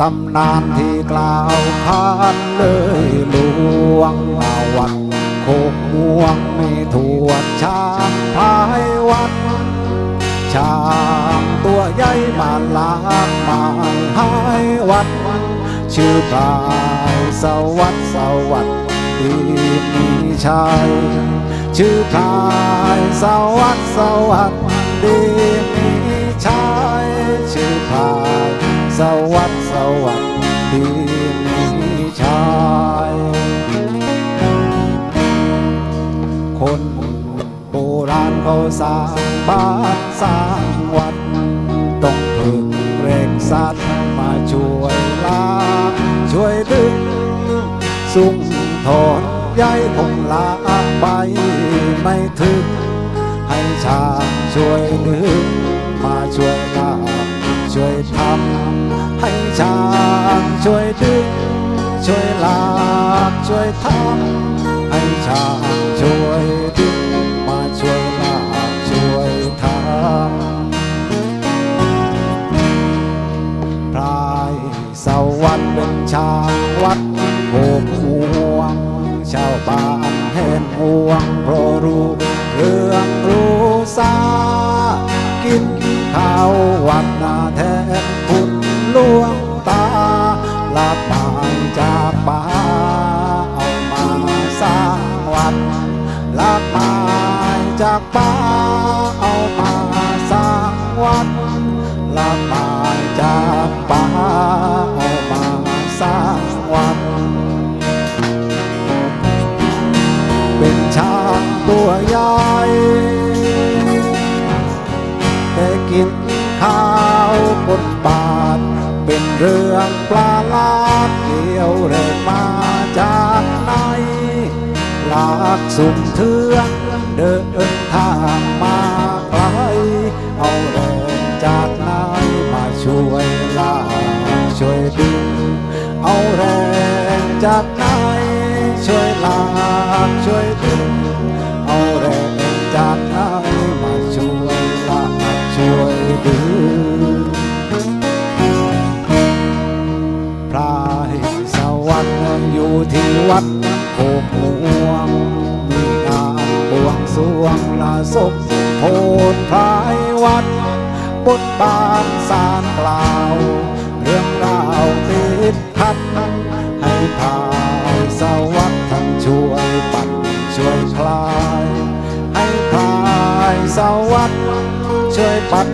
ตำนานที่กล่าวขานเลยหลวงอาวัดโคกม่วงมีถวดช้างพายวัด ช้างตัวใหญ่มาลากมาหายวัด ชื่อพลายสวัสดิ์สวัสดีมีชัยชื่อพลายสวัสดิ์สวัสดีมีชัยชื่อพลาย สวัสดิ์สวัสดีชัยคนโบราณเขาสร้างบ้านสร้างวัด ต้องพึ่งเร่งสัตว์มาช่วยลาช่วยดึงสุงถอนย้ายคงลาไปไม่ถึง ให้ช้างช่วยดึงมาช่วย ช่วยดึง ช่วยลากช่วยทำให้ช้างช่วยดึงมาช่วยลากช่วยทำพรายสวัสดิ์เป็นชางวัด ตัวใหญ่แต่กินข้าวบนบาทเป็นเรื่องปลาลาดเกี่ยวเร่มาจากไหนลากสุ่มเทือนเดินทางมาไกลเอาแรงจากไหนมาช่วยลากช่วยดึงเอาแรงจากไหนช่วยลากช่วยดึง วงสรวงลาศพโพธพรายวัดบนบานสารกล่าว เรื่องราวติดพัดให้พายสวัสดิ์ท่านช่วยปัดช่วยคลาย ให้พายสวัสดิ์ช่วยปัด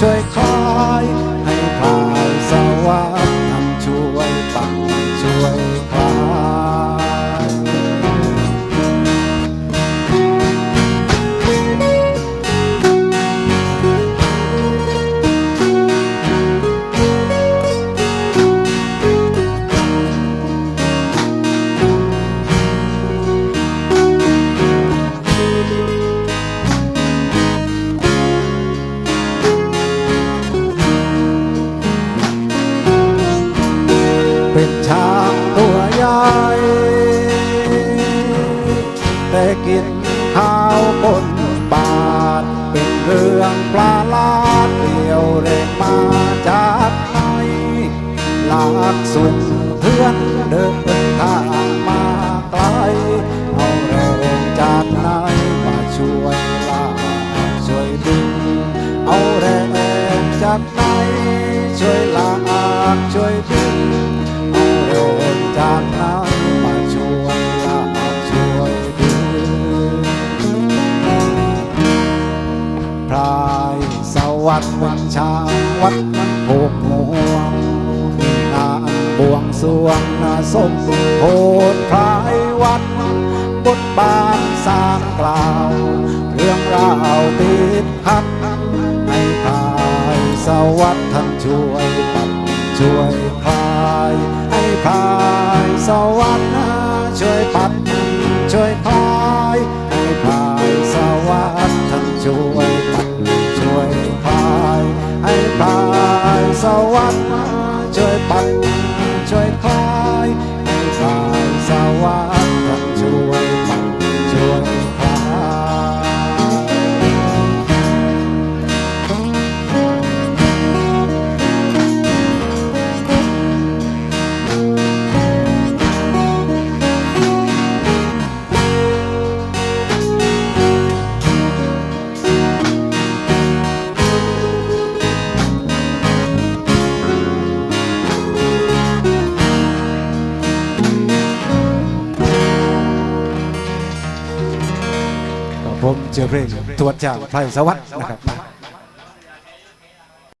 ช่วยคลาย แต่กินข้าวบนบาทเป็นเรื่องปลาลาดเดียวเร่งมาจากไหนลากสุ่มเพื่อนเดินทางมาไกลเอาแรงจากไหนมาช่วยลาช่วยดึงเอาแรงจากไหนช่วยลากช่วยดึงเอาแรงจาก วัดวันชางวัดโพกหัวงมีงานบวงสรวงนาสมโพธพรายวัดบทบานสร้างกล่าว เรื่องราวติดพักในภายสวัสดิ์ท่านช่วยปัดช่วย สวัสดิ์ช่วยปัด ผมเจอเพลงรวจจากไพรสวัสดิ์นะครับ